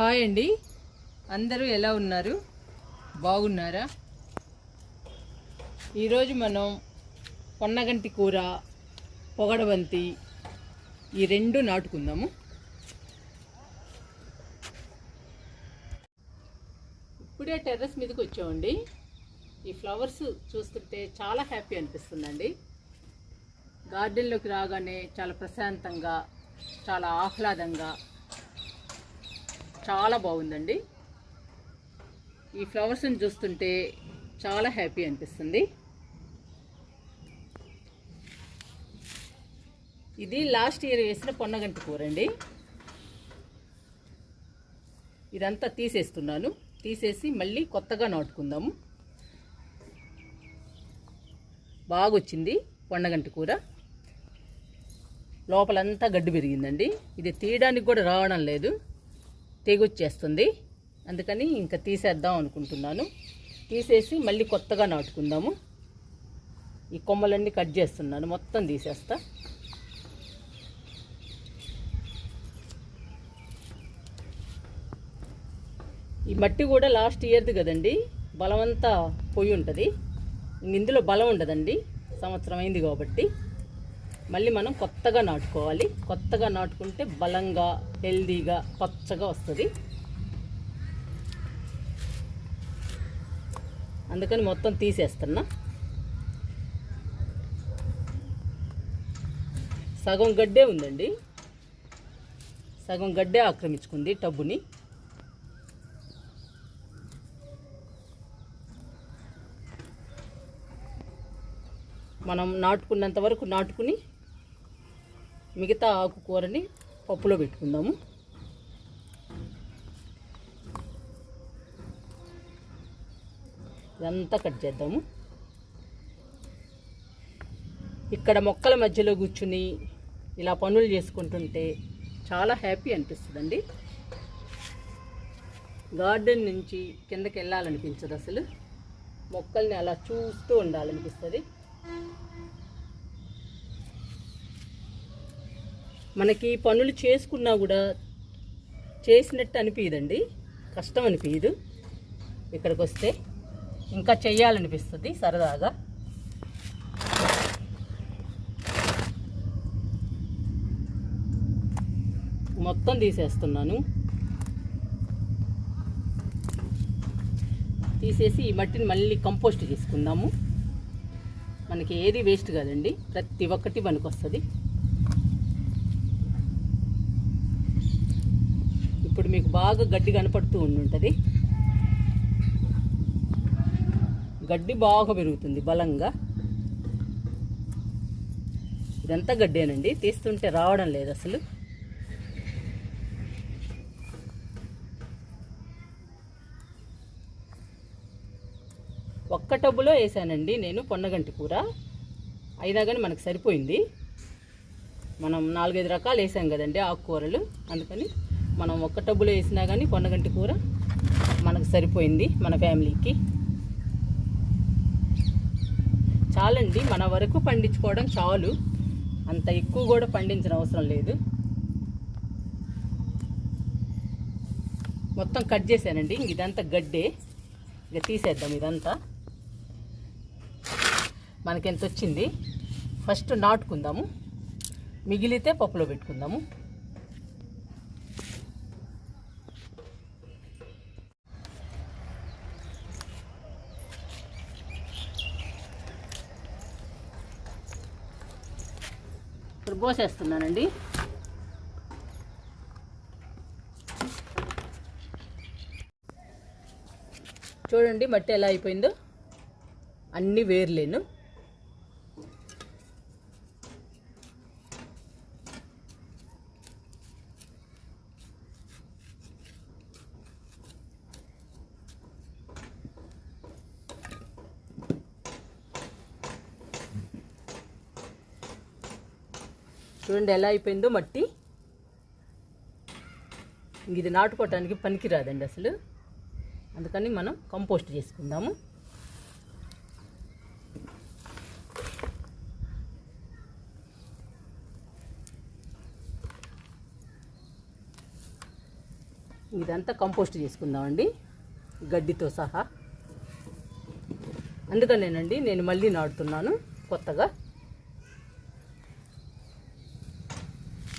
Hi అండి. అందరూ ఎలా ఉన్నారు? బాగున్నారా? ఈరోజు మనం పొన్నగంటి కూర పొగడబంతి ఈ రెండు నాటుకుందాము. ఇప్పుడే టెర్రస్ మీదకి వచ్చామండి. ఈ ఫ్లవర్స్ చూస్తుంటే చాలా హ్యాపీ అనిపిస్తుందండి. గార్డెన్లోకి రాగానే చాలా ప్రశాంతంగా చాలా ఆహ్లాదంగా చాలా బాగుందండి. ఈ ఫ్లవర్స్ని చూస్తుంటే చాలా హ్యాపీ అనిపిస్తుంది. ఇది లాస్ట్ ఇయర్ వేసిన పొన్నగంటి కూర అండి ఇదంతా తీసేస్తున్నాను. తీసేసి మళ్ళీ కొత్తగా నాటుకుందాము. బాగా వచ్చింది పొన్నగంటి కూర. లోపలంతా గడ్డి పెరిగిందండి. ఇది తీయడానికి కూడా రావడం లేదు. తెగొచ్చేస్తుంది. అందుకని ఇంకా తీసేద్దాం అనుకుంటున్నాను. తీసేసి మళ్ళీ కొత్తగా నాటుకుందాము. ఈ కొమ్మలన్నీ కట్ చేస్తున్నాను. మొత్తం తీసేస్తా. ఈ మట్టి కూడా లాస్ట్ ఇయర్ది కదండి. బలమంతా పోయి ఉంటుంది. ఇందులో బలం ఉండదండి. సంవత్సరం అయింది కాబట్టి. మళ్ళీ మనం కొత్తగా నాటుకోవాలి. కొత్తగా నాటుకుంటే బలంగా హెల్దీగా పచ్చగా వస్తుంది. అందుకని మొత్తం తీసేస్తున్నా. సగం గడ్డే ఉందండి. సగం గడ్డే ఆక్రమించుకుంది టబ్బుని. మనం నాటుకున్నంత వరకు నాటుకుని మిగతా ఆకుకూరని పప్పులో పెట్టుకుందాము. ఇదంతా కట్ చేద్దాము. ఇక్కడ మొక్కల మధ్యలో కూర్చుని ఇలా పనులు చేసుకుంటుంటే చాలా హ్యాపీ అనిపిస్తుందండి. గార్డెన్ నుంచి కిందకి వెళ్ళాలనిపించదు అసలు. మొక్కల్ని అలా చూస్తూ ఉండాలనిపిస్తుంది. మనకి పనులు చేసుకున్నా కూడా చేసినట్టు అనిపించదండి కష్టం అనిపించదు ఇక్కడికి వస్తే ఇంకా చెయ్యాలనిపిస్తుంది సరదాగా. మొత్తం తీసేస్తున్నాను. తీసేసి ఈ మట్టిని మళ్ళీ కంపోస్ట్ చేసుకుందాము. మనకి ఏది వేస్ట్ కాదండి. ప్రతి ఒక్కటి పనికి వస్తుంది ఇప్పుడు మీకు బాగా గడ్డి కనపడుతూ ఉండుంటుంది. గడ్డి బాగా పెరుగుతుంది బలంగా. ఇదంతా గడ్డేనండి. తీస్తుంటే రావడం లేదు అసలు. ఒక్క టబ్బులో వేసానండి నేను పొన్నగంటి కూర. అయినా కానీ మనకు సరిపోయింది. మనం నాలుగైదు రకాలు వేసాం కదండి ఆకుకూరలు. అందుకని మనం ఒక్క టబ్బులో వేసినా కానీ కొండగంటి కూర మనకు సరిపోయింది మన ఫ్యామిలీకి. చాలండి మన వరకు పండించుకోవడం చాలు. అంత ఎక్కువ కూడా పండించిన అవసరం లేదు. మొత్తం కట్ చేశానండి ఇదంతా గడ్డే. ఇక తీసేద్దాం ఇదంతా. మనకెంత వచ్చింది? ఫస్ట్ నాటుకుందాము. మిగిలితే పప్పులో పెట్టుకుందాము. ఇప్పుడు పోసేస్తున్నానండి చూడండి మట్టి ఎలా అయిపోయిందో. అన్నీ వేర్లేను. చూడండి ఎలా అయిపోయిందో మట్టి. ఇది నాటుకోవటానికి పనికిరాదండి అసలు. అందుకని మనం కంపోస్ట్ చేసుకుందాము. ఇదంతా కంపోస్ట్ చేసుకుందామండి గడ్డితో సహా. అందుకనేనండి నేను మళ్ళీ నాటుతున్నాను కొత్తగా.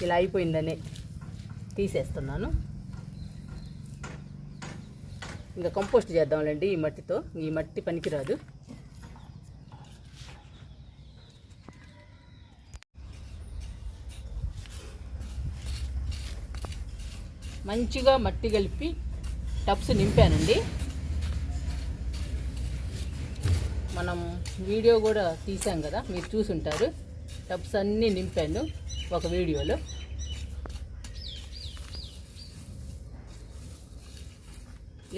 ఇలా అయిపోయిందని తీసేస్తున్నాను. ఇంకా కంపోస్ట్ చేద్దాంలేండి ఈ మట్టితో. ఈ మట్టి పనికిరాదు. మంచిగా మట్టి కలిపి టబ్స్ నింపానండి. మనం వీడియో కూడా తీసాం కదా మీరు చూసుంటారు. టబ్స్ అన్నీ నింపాను ఒక వీడియోలో.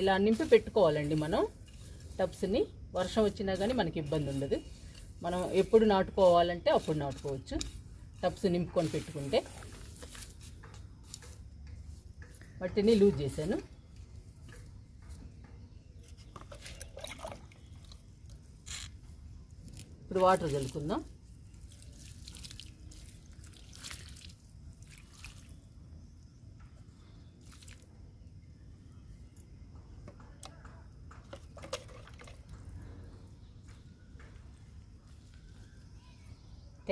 ఇలా నింపి పెట్టుకోవాలండి మనం. టబ్స్ని వర్షం వచ్చినా కానీ మనకి ఇబ్బంది ఉండదు. మనం ఎప్పుడు నాటుకోవాలంటే అప్పుడు నాటుకోవచ్చు. టబ్స్ నింపుకొని పెట్టుకుంటే. మట్టిని లూజ్ చేశాను. ఇప్పుడు వాటర్ చల్లుకుందాం.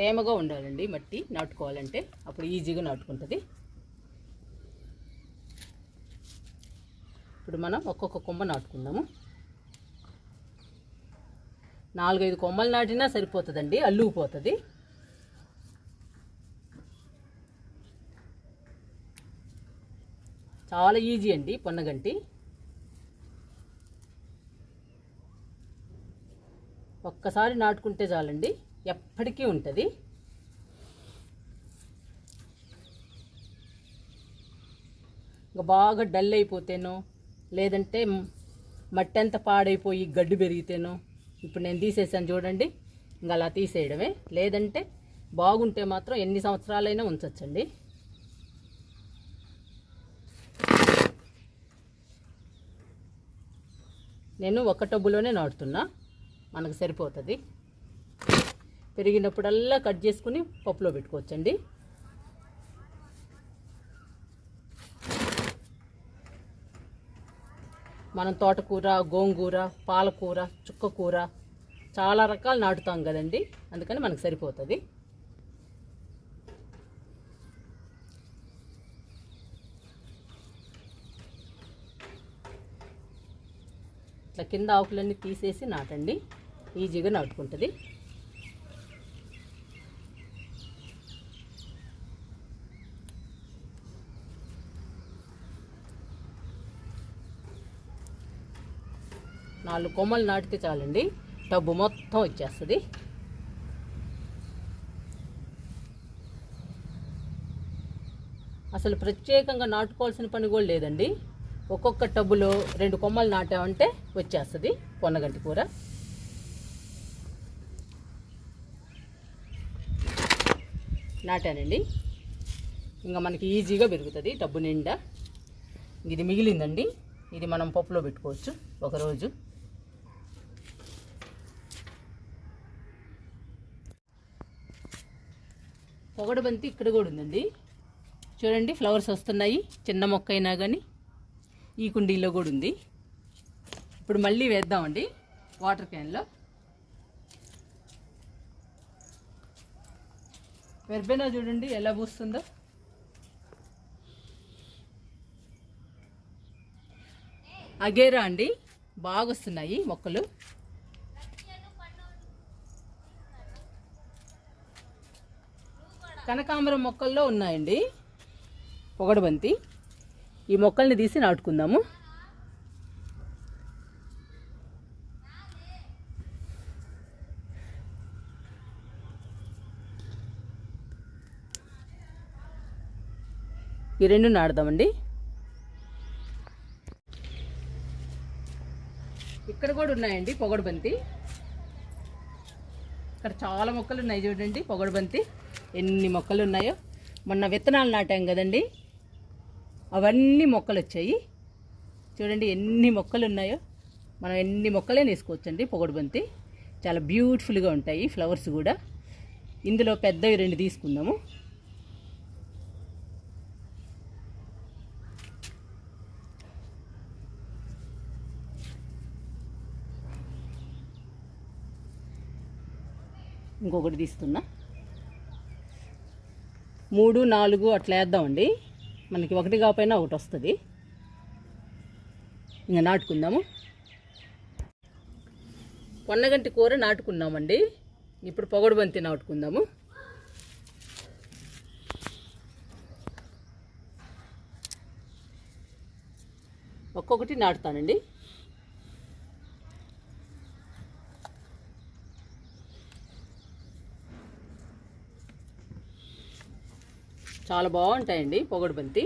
తేమగా ఉండాలండి మట్టి నాటుకోవాలంటే. అప్పుడు ఈజీగా నాటుకుంటుంది. ఇప్పుడు మనం ఒక్కొక్క కొమ్మ నాటుకుందాము. నాలుగైదు కొమ్మలు నాటినా సరిపోతుందండి అల్లుకుపోతుంది. చాలా ఈజీ అండి పొన్నగంటి. ఒక్కసారి నాటుకుంటే చాలండి. ఎప్పటికీ ఉంటుంది. ఇంకా బాగా డల్ అయిపోతేనో లేదంటే మట్టి అంతా పాడైపోయి గడ్డి పెరిగితేనో ఇప్పుడు నేను తీసేసాను చూడండి ఇంకా అలా తీసేయడమే. లేదంటే బాగుంటే మాత్రం ఎన్ని సంవత్సరాలైనా ఉంచవచ్చండి నేను ఒక టబ్బులోనే నాటుతున్నా మనకు సరిపోతుంది. పెరిగినప్పుడల్లా కట్ చేసుకుని పప్పులో పెట్టుకోవచ్చండి. మనం తోటకూర గోంగూర పాలకూర చుక్కకూర చాలా రకాలు నాటుతాం కదండి. అందుకని మనకు సరిపోతుంది. ఇట్లా కింద ఆకులన్నీ తీసేసి నాటండి. ఈజీగా నాటుకుంటుంది. నాలుగు కొమ్మలు నాటితే చాలండి. టబ్బు మొత్తం వచ్చేస్తుంది. అసలు ప్రత్యేకంగా నాటుకోవాల్సిన పని కూడా లేదండి. ఒక్కొక్క టబ్బులో రెండు కొమ్మలు నాటామంటే వచ్చేస్తుంది పొన్నగంటి కూర. నాటానండి. ఇంకా మనకి ఈజీగా పెరుగుతుంది టబ్బు నిండా. ఇది మిగిలిందండి. ఇది మనం పప్పులో పెట్టుకోవచ్చు ఒకరోజు. పొగడబంతి ఇక్కడ కూడా ఉందండి. చూడండి ఫ్లవర్స్ వస్తున్నాయి. చిన్న మొక్క అయినా కానీ ఈ కుండీలో కూడా ఉంది. ఇప్పుడు మళ్ళీ వేద్దామండి వాటర్ క్యాన్లో. వెర్బెనా చూడండి ఎలా పూస్తుందో. అగేరా అండి బాగా వస్తున్నాయి మొక్కలు. కనకాంబరం మొక్కల్లో ఉన్నాయండి పొగడబంతి. ఈ మొక్కల్ని తీసి నాటుకుందాము. ఈ రెండు నాడదామండి ఇక్కడ కూడా ఉన్నాయండి పొగడబంతి. ఇక్కడ చాలా మొక్కలు ఉన్నాయి చూడండి పొగడుబంతి. ఎన్ని మొక్కలు ఉన్నాయో మొన్న విత్తనాలు నాటాం కదండి. అవన్నీ మొక్కలు వచ్చాయి చూడండి ఎన్ని మొక్కలు ఉన్నాయో మనం ఎన్ని మొక్కలే వేసుకోవచ్చండి పొగడుబంతి. చాలా బ్యూటిఫుల్గా ఉంటాయి ఫ్లవర్స్ కూడా. ఇందులో పెద్దవి రెండు తీసుకుందాము. ఇంకొకటి తీస్తున్నా. మూడు నాలుగు అట్లా వేద్దామండి. మనకి ఒకటి కాకపోయినా ఒకటి వస్తుంది. ఇంకా నాటుకుందాము. పొన్నగంటి కూర నాటుకున్నామండి. ఇప్పుడు పొగడుబంతి నాటుకుందాము. ఒక్కొక్కటి నాటుతానండి. చాలా బాగుంటాయండి పొగడు బంతి.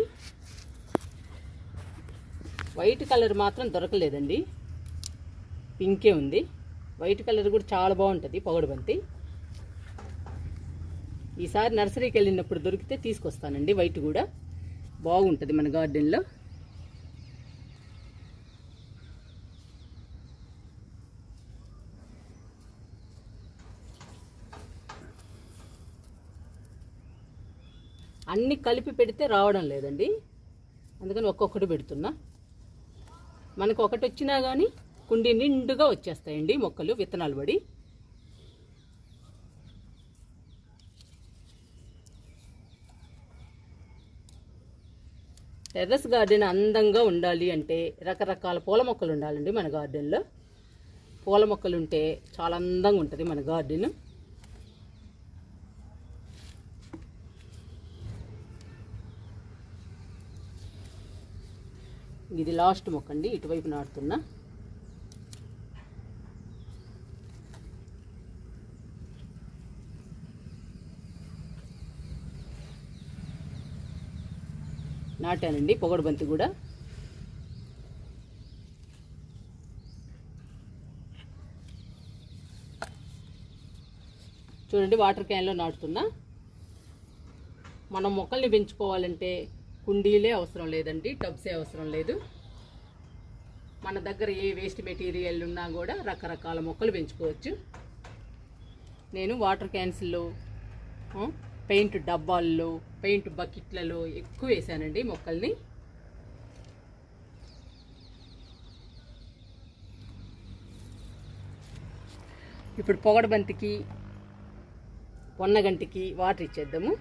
వైట్ కలర్ మాత్రం దొరకలేదండి. పింకే ఉంది. వైట్ కలర్ కూడా చాలా బాగుంటుంది పొగడు బంతి. ఈసారి నర్సరీకి వెళ్ళినప్పుడు దొరికితే తీసుకొస్తానండి. వైట్ కూడా బాగుంటుంది మన గార్డెన్లో అన్నీ కలిపి పెడితే రావడం లేదండి. అందుకని ఒక్కొక్కటి పెడుతున్నా. మనకు ఒకటి వచ్చినా కానీ కుండి నిండుగా వచ్చేస్తాయండి మొక్కలు విత్తనాలు పడి టెర్రస్ గార్డెన్ అందంగా ఉండాలి అంటే రకరకాల పూల మొక్కలు ఉండాలండి మన గార్డెన్లో. పూల మొక్కలు ఉంటే చాలా అందంగా ఉంటుంది మన గార్డెన్. ఇది లాస్ట్ మొక్క అండి ఇటువైపు నాటుతున్నా. నాటానండి పొగడు బంతి కూడా. చూడండి వాటర్ క్యాన్లో నాటుతున్నా. మనం మొక్కల్ని పెంచుకోవాలంటే కుండీలే అవసరం లేదండి టబ్సే అవసరం లేదు. మన దగ్గర ఏ వేస్ట్ మెటీరియల్ ఉన్నా కూడా రకరకాల మొక్కలు పెంచుకోవచ్చు. నేను వాటర్ క్యాన్స్లో పెయింట్ డబ్బాల్లో పెయింట్ బకెట్లలో ఎక్కువ వేసానండి మొక్కల్ని. ఇప్పుడు పొగడబంతికి పొన్నగంటికి వాటర్ ఇచ్చేద్దాము.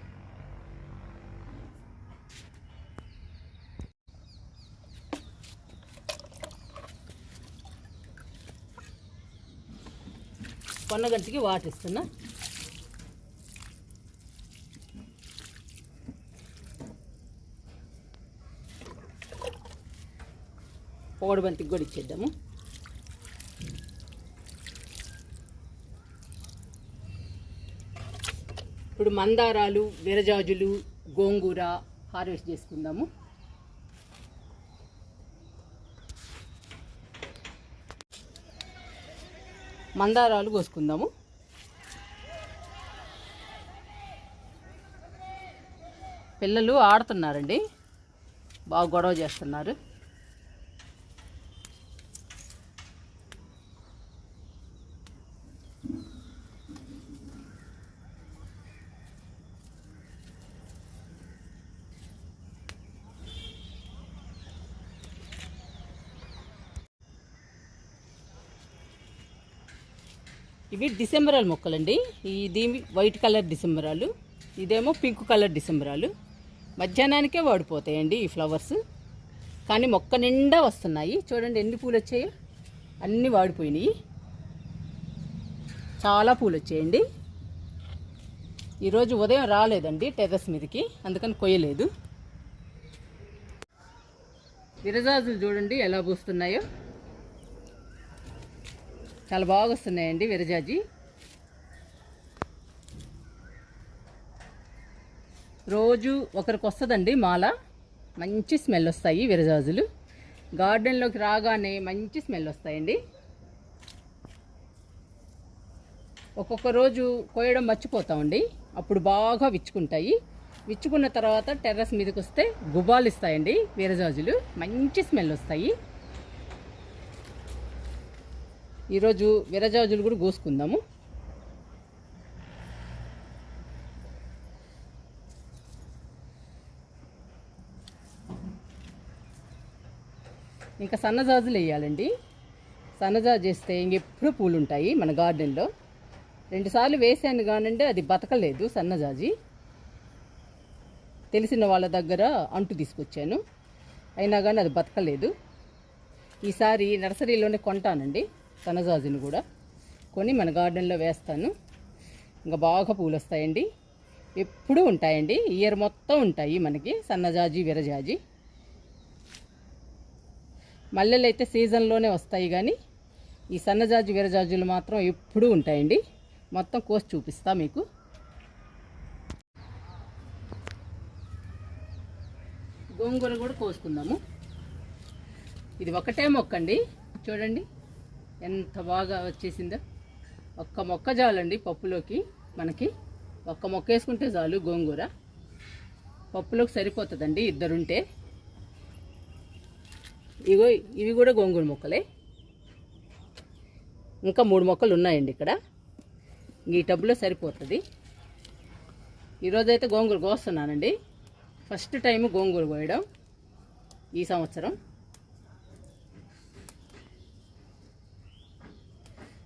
పొన్నగంటికి వాటిస్తున్నా. ఇస్తున్నా కూడా ఇచ్చేద్దాము. ఇప్పుడు మందారాలు విరజాజులు గోంగూర హార్వెస్ట్ చేసుకుందాము. మందారాలు కోసుకుందాము. పిల్లలు ఆడుతున్నారండి. బాగా గొడవ చేస్తున్నారు. ఇవి డిసెంబరాలు మొక్కలండి. ఇది వైట్ కలర్ డిసెంబరాలు ఇదేమో పింక్ కలర్ డిసెంబరాలు. మధ్యాహ్నానికే వాడిపోతాయండి ఈ ఫ్లవర్స్. కానీ మొక్క నిండా వస్తున్నాయి. చూడండి ఎన్ని పూలు వచ్చాయో అన్నీ వాడిపోయినాయి. చాలా పూలు వచ్చాయండి ఈరోజు ఉదయం రాలేదండి టెర్రస్ మీదకి అందుకని కొయ్యలేదు. విరజాజులు చూడండి ఎలా పూస్తున్నాయో. చాలా బాగా వస్తున్నాయండి విరజాజి. రోజు ఒకరికి వస్తుందండి మాల. మంచి స్మెల్ వస్తాయి విరజాజులు. గార్డెన్లోకి రాగానే మంచి స్మెల్ వస్తాయండి ఒక్కొక్క రోజు కోయడం మర్చిపోతామండి. అప్పుడు బాగా విచ్చుకుంటాయి. విచ్చుకున్న తర్వాత టెర్రస్ మీదకి వస్తే గుబాలు ఇస్తాయండి వీరజాజులు. మంచి స్మెల్ వస్తాయి ఈరోజు విరజాజులు కూడా కోసుకుందాము. ఇంకా సన్నజాజులు వేయాలండి. సన్నజాజు వేస్తే ఇంకెప్పుడు పూలు ఉంటాయి మన గార్డెన్లో. రెండుసార్లు వేసాను కానండి అది బతకలేదు సన్నజాజి. తెలిసిన వాళ్ళ దగ్గర అంటు తీసుకొచ్చాను. అయినా కానీ అది బతకలేదు. ఈసారి నర్సరీలోనే కొంటానండి. సన్నజాజుని కూడా కొని మన గార్డెన్లో వేస్తాను. ఇంకా బాగా పూలు వస్తాయండి ఎప్పుడూ ఉంటాయండి. ఇయర్ మొత్తం ఉంటాయి మనకి సన్నజాజి విరజాజి. మల్లెలు అయితే సీజన్లోనే వస్తాయి కానీ ఈ సన్నజాజి విరజాజులు మాత్రం ఎప్పుడూ ఉంటాయండి. మొత్తం కోసి చూపిస్తా మీకు. గోంగూర కూడా కోసుకుందాము. ఇది ఒకటే మొక్క అండి చూడండి. ఎంత బాగా వచ్చేసిందో. ఒక్క మొక్క చాలండి పప్పులోకి మనకి. ఒక్క మొక్క వేసుకుంటే చాలు గోంగూర. పప్పులోకి సరిపోతుందండి ఇద్దరుంటే. ఇగో ఇవి కూడా గోంగూర మొక్కలే. ఇంకా మూడు మొక్కలు ఉన్నాయండి ఇక్కడ. ఈ టబ్బులో సరిపోతుంది. ఈరోజైతే గోంగూర కోస్తున్నానండి. ఫస్ట్ టైం గోంగూర కోయడం ఈ సంవత్సరం.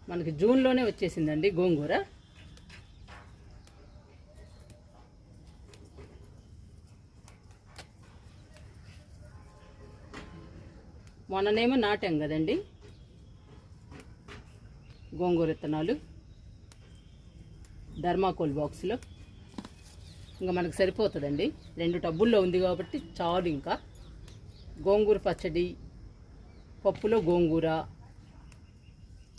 మనకి జూన్లోనే వచ్చేసిందండి గోంగూర. మొన్ననేమో నాటాం కదండి గోంగూర విత్తనాలు ధర్మాకోల్ బాక్స్లో ఇంకా మనకు సరిపోతుందండి. రెండు టబ్బుల్లో ఉంది కాబట్టి చాలు ఇంకా. గోంగూర పచ్చడి పప్పులో గోంగూర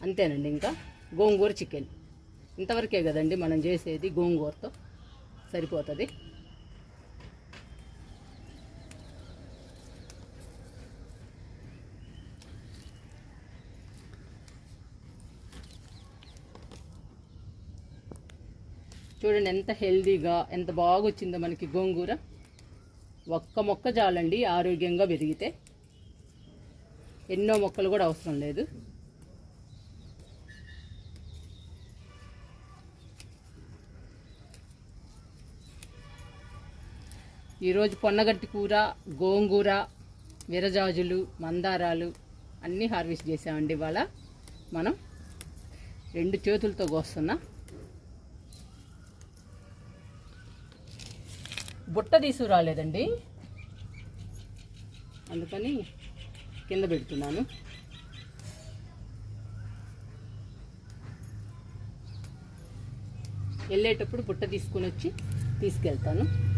అంతేనండి ఇంకా గోంగూర చికెన్. ఇంతవరకే కదండి మనం చేసేది గోంగూరతో సరిపోతుంది. చూడండి ఎంత హెల్దీగా ఎంత బాగా వచ్చిందో మనకి గోంగూర. ఒక్క మొక్క చాలండి ఆరోగ్యంగా పెరిగితే. ఎన్నో మొక్కలు కూడా అవసరం లేదు. ఈరోజు పొన్నగట్టి కూర గోంగూర విరజాజులు మందారాలు అన్నీ హార్వెస్ట్ చేసామండి ఇవాళ. మనం రెండు చేతులతో కోస్తున్నా. బుట్ట తీసుకురాలేదండి. అందుకని కింద పెడుతున్నాను. వెళ్ళేటప్పుడు బుట్ట తీసుకుని వచ్చి తీసుకెళ్తాను.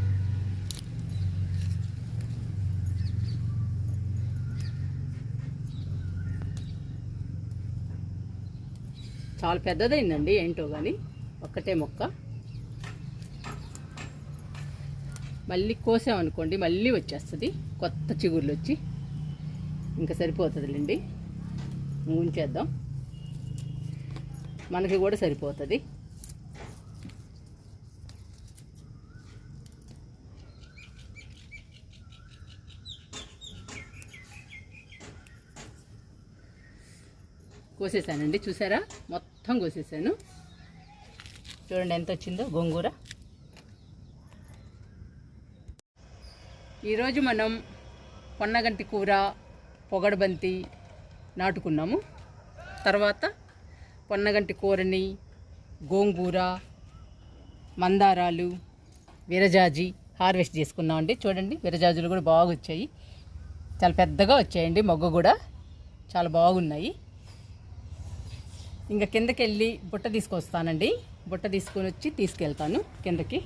చాలా పెద్దదైందండి ఏంటో కానీ ఒక్కటే మొక్క. మళ్ళీ కోసామనుకోండి మళ్ళీ వచ్చేస్తుంది. కొత్త చిగుర్లు వచ్చి ఇంకా సరిపోతుందిలేండి. ఉంచేద్దాం. మనకి కూడా సరిపోతుంది. కోసేసానండి చూసారా? మొత్తం కోసేసాను. చూడండి ఎంత వచ్చిందో గోంగూర. ఈరోజు మనం పొన్నగంటి కూర పొగడబంతి నాటుకున్నాము. తర్వాత పొన్నగంటి కూరని గోంగూర మందారాలు విరజాజి హార్వెస్ట్ చేసుకున్నామండి చూడండి విరజాజులు కూడా బాగా వచ్చాయి. చాలా పెద్దగా వచ్చాయండి మొగ్గ కూడా చాలా బాగున్నాయి. ఇంకా కిందకి వెళ్ళి బుట్ట తీసుకొస్తానండి. బుట్ట తీసుకొని వచ్చి తీసుకెళ్తాను కిందకి.